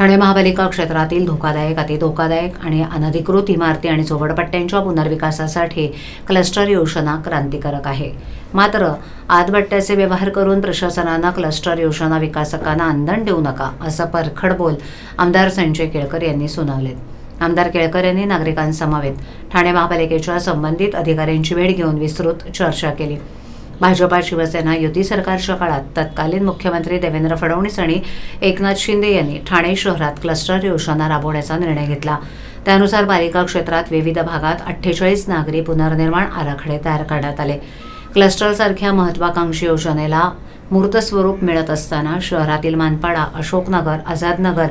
ठाणे महापालिका क्षेत्रातील धोकादायक अतिधोकादायक आणि अनधिकृत इमारती आणि झोपडपट्ट्यांच्या पुनर्विकासासाठी क्लस्टर योजना क्रांतिकारक आहे. मात्र आतबट्ट्याचे व्यवहार करून प्रशासनानं क्लस्टर योजना विकासकांना आंदण देऊ नका असं परखड बोल आमदार संजय केळकर यांनी सुनावलेत. आमदार केळकर यांनी नागरिकांसमवेत ठाणे महापालिकेच्या संबंधित अधिकाऱ्यांची भेट घेऊन विस्तृत चर्चा केली. भाजपा शिवसेना युती सरकारच्या काळात तत्कालीन मुख्यमंत्री देवेंद्र फडणवीस आणि एकनाथ शिंदे यांनी ठाणे शहरात क्लस्टर योजना राबवण्याचा निर्णय घेतला. त्यानुसार पालिका क्षेत्रात विविध भागात अठ्ठेचाळीस नागरी पुनर्निर्माण आराखडे तयार करण्यात आले. क्लस्टरसारख्या महत्वाकांक्षी योजनेला मूर्त स्वरूप मिळत असताना शहरातील मानपाडा अशोकनगर आझादनगर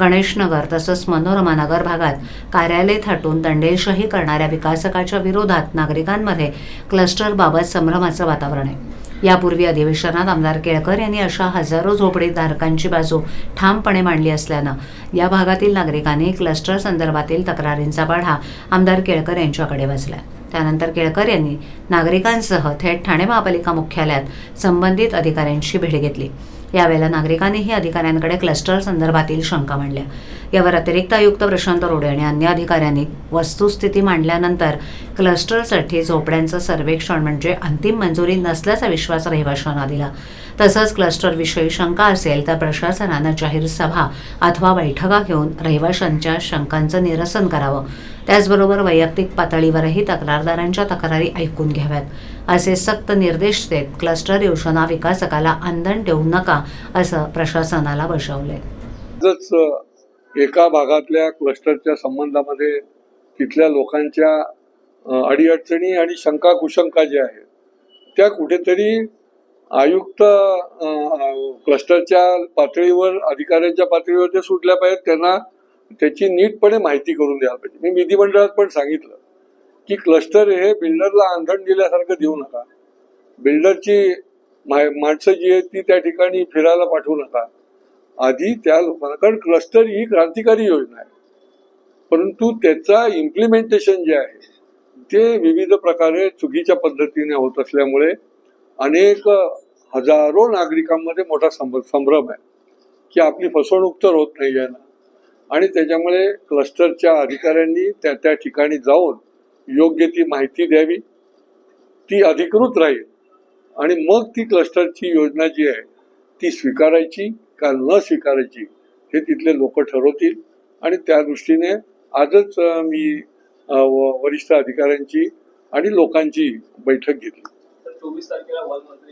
गणेशनगर तसंच मनोरमा नगर भागात कार्यालय थाटून दंडेलशाही करणाऱ्या विकासकाच्या विरोधात नागरिकांमध्ये क्लस्टरबाबत संभ्रमाचं वातावरण आहे. यापूर्वी अधिवेशनात आमदार केळकर यांनी अशा हजारो झोपडीधारकांची बाजू ठामपणे मांडली असल्यानं या भागातील नागरिकांनी क्लस्टर संदर्भातील तक्रारींचा पाढा आमदार केळकर यांच्याकडे वाचला त्यानंतर केळकर यांनी नागरिकांसह थेट ठाणे महापालिका मुख्यालयात संबंधित अधिकाऱ्यांशी भेट घेतली. यावेळेला नागरिकांनीही अधिकाऱ्यांकडे क्लस्टर संदर्भातील शंका मांडल्या. यावर अतिरिक्त आयुक्त प्रशांत रोडे आणि अन्य अधिकाऱ्यांनी वस्तुस्थिती मांडल्यानंतर क्लस्टरसाठी झोपड्यांचं सर्वेक्षण म्हणजे अंतिम मंजुरी नसल्याचा विश्वास रहिवाशांना दिला. तसंच क्लस्टरविषयी शंका असेल तर प्रशासनानं जाहीर सभा अथवा बैठका घेऊन रहिवाशांच्या शंकांचं निरसन करावं. त्याचबरोबर वैयक्तिक पातळीवरही तक्रारदारांच्या तक्रारी ऐकून घ्याव्यात. असे सक्त निर्देश देत क्लस्टर योजना विकासकाला आंदण देऊ नका असं प्रशासनाला बजावलंय. एका भागातल्या क्लस्टरच्या संबंधामध्ये तिथल्या लोकांच्या अडीअडचणी आणि शंका कुशंका ज्या आहेत त्या कुठेतरी आयुक्त क्लस्टरच्या पातळीवर अधिकाऱ्यांच्या पातळीवर ते सुटल्या पाहिजेत. त्यांना त्याची नीटपणे माहिती करून द्यायला पाहिजे. मी विधिमंडळात पण सांगितलं की क्लस्टर हे बिल्डरला आंधण दिल्यासारखं देऊ नका. बिल्डरची मा- माणसं जी आहेत ती त्या ठिकाणी फिरायला पाठवू नका. आधी त्या लोकांना कारण क्लस्टर ही क्रांतिकारी योजना आहे. परंतु त्याचा इम्प्लिमेंटेशन जे आहे ते विविध प्रकारे चुकीच्या पद्धतीने होत असल्यामुळे अनेक हजारो नागरिकांमध्ये मोठा संभ- संभ्रम आहे की आपली फसवणूक तर होत नाही आहे ना. आणि त्याच्यामुळे क्लस्टरच्या अधिकाऱ्यांनी त्या त्या ठिकाणी जाऊन योग्य ती माहिती द्यावी ती अधिकृत राहील. आणि मग ती क्लस्टरची योजना जी आहे ती स्वीकारायची का न स्वीकारायची हे तिथले लोक ठरवतील. आणि त्या दृष्टीने आजच मी व- वरिष्ठ अधिकाऱ्यांची आणि लोकांची बैठक घेतली. चोवीस तारखेला वन